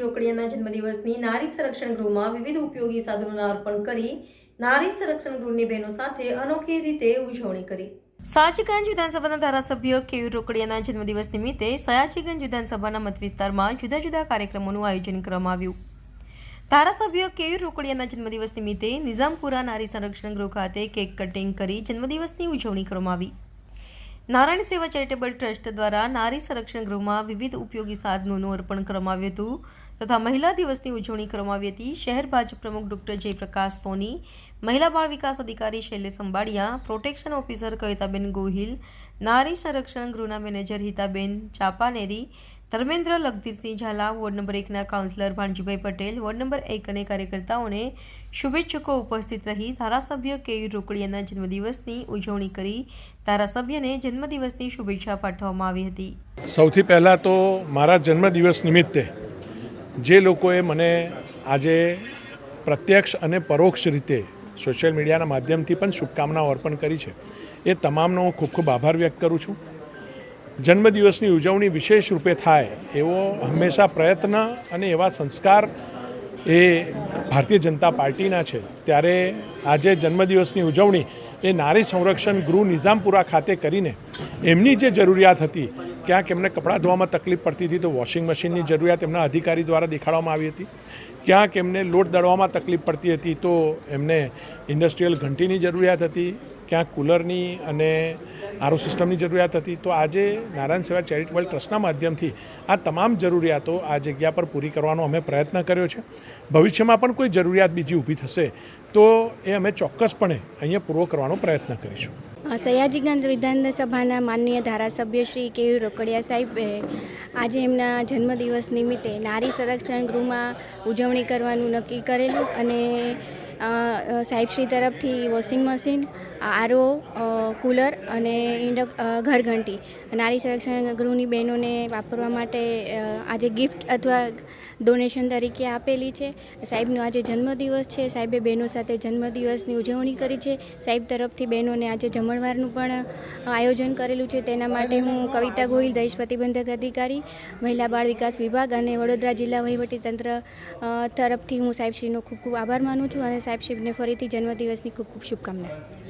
રોકડિયાના જન્મદિવસની નારી સંરક્ષણ ગૃહમાં વિવિધ ઉપયોગી સાધનોના અર્પણ કરી નારી સંરક્ષણ ગૃહની બહેનો સાથે અનોખી રીતે ઉજવણી કરી. સાચીગંજ વિધાનસભાના ધારાસભ્ય કેયુર રોકડિયાના જન્મદિવસ નિમિત્તે સયાજીગંજ વિધાનસભાના મતવિસ્તારમાં જુદા જુદા કાર્યક્રમોનું આયોજન કરવામાં આવ્યું. ધારાસભ્ય કેયુર રોકડિયાના જન્મદિવસ નિમિત્તે નિઝામપુરા નારી સંરક્ષણ ગૃહ ખાતે કેક કટિંગ કરી જન્મદિવસની ઉજવણી કરવામાં આવી. નારાયણ સેવા ચેરિટેબલ ટ્રસ્ટ દ્વારા નારી સંરક્ષણ ગૃહમાં વિવિધ ઉપયોગી સાધનોનું અર્પણ કરવામાં આવ્યું હતું તથા મહિલા દિવસની ઉજવણી કરવામાં આવી હતી. શહેર ભાજપ પ્રમુખ ડૉક્ટર જયપ્રકાશ સોની, મહિલા બાળ વિકાસ અધિકારી શૈલેષ અંબાડિયા, પ્રોટેક્શન ઓફિસર કવિતાબેન ગોહિલ, નારી સંરક્ષણ ગૃહના manager Hitaben Chapaneri Dharmendra Lagdhirsinh Zala, ward number એકના councillor Bhanjibhai Patel, ward number એક અને કાર્યકર્તાઓને શુભેચ્છકો ઉપસ્થિત રહી ધારાસભ્ય કેયુર રોકડિયાના જન્મદિવસની ઉજવણી કરી ધારાસભ્યને જન્મદિવસની શુભેચ્છા પાઠવવામાં આવી હતી. સૌથી પહેલાં તો મારા જન્મદિવસ નિમિત્તે જે લોકોએ મને આજે પ્રત્યક્ષ અને પરોક્ષ રીતે સોશિયલ મીડિયાના માધ્યમથી પણ શુભકામનાઓ અર્પણ કરી છે, એ તમામનો હું ખૂબ ખૂબ આભાર વ્યક્ત કરું છું. જન્મદિવસની ઉજવણી વિશેષ રૂપે થાય એવો હંમેશા પ્રયત્ન અને એવા સંસ્કાર એ ભારતીય જનતા પાર્ટીના છે. ત્યારે આજે જન્મદિવસની ઉજવણી એ નારી સંરક્ષણ ગૃહ નિઝામપુરા ખાતે કરીને એમની જે જરૂરિયાત હતી, ક્યાંક એમને કપડાં ધોવામાં તકલીફ પડતી હતી તો વોશિંગ મશીનની જરૂરિયાત એમના અધિકારી દ્વારા દેખાડવામાં આવી હતી. ક્યાંક એમને લોટ દળવામાં તકલીફ પડતી હતી તો એમને ઇન્ડસ્ટ્રીયલ ઘંટીની જરૂરિયાત હતી, ક્યાંક કુલરની અને આરો સિસ્ટમની જરૂરિયાત હતી. તો આજે નારાયણ સેવા ચેરિટેબલ ટ્રસ્ટના માધ્યમથી આ તમામ જરૂરિયાતો આ જગ્યા પર પૂરી કરવાનો અમે પ્રયત્ન કર્યો છે. ભવિષ્યમાં પણ કોઈ જરૂરિયાત બીજી ઊભી થશે, તો એ અમે ચોક્કસપણે અહીંયા પૂરો કરવાનો પ્રયત્ન કરીશું. સયાજીગંજ વિધાનસભાના માનનીય ધારાસભ્ય શ્રી કેયુ રોકડિયા સાહેબે આજે એમના જન્મદિવસ નિમિત્તે નારી સંરક્ષણ ગૃહમાં ઉજવણી કરવાનું નક્કી કરેલું અને સાહેબશ્રી તરફથી વોશિંગ મશીન, આરઓ કુલર અને ઇન્ડક ઘરઘંટી. નારી સંરક્ષણ ગૃહની બહેનોને વાપરવા માટે આજે ગિફ્ટ અથવા ડોનેશન તરીકે આપેલી છે. સાહેબનો આજે જન્મદિવસ છે. સાહેબે બહેનો સાથે જન્મદિવસની ઉજવણી કરી છે. સાહેબ તરફથી બહેનોને આજે જમણવારનું પણ આયોજન કરેલું છે. તેના માટે હું કવિતા ગોહિલ દહેશ પ્રતિબંધક અધિકારી, મહિલા બાળ વિકાસ વિભાગ અને વડોદરા જિલ્લા વહીવટીતંત્ર તરફથી હું સાહેબશ્રીનો ખૂબ ખૂબ આભાર માનું છું અને સાહેબશ્રીને ફરીથી જન્મદિવસની ખૂબ ખૂબ શુભકામના.